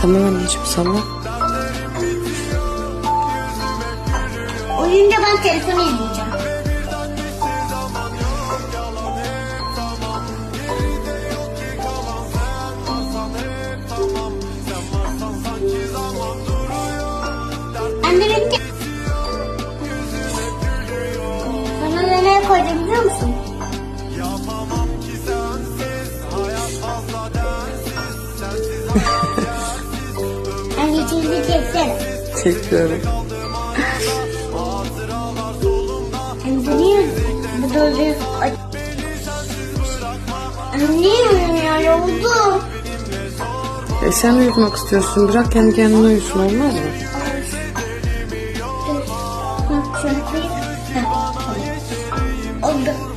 Tamam anneciğim sana. Oyunca ben telefonu izleyeceğim. Anne bitti. Sana nereye koydum biliyor musun? Anne, Anneciğimi çeksene. Çekiyorum. Anne bu dolu. Anne ya yoruldum. E sen uyutmak istiyorsun. Bırak kendi kendine uyusun olmaz mı? Oldu.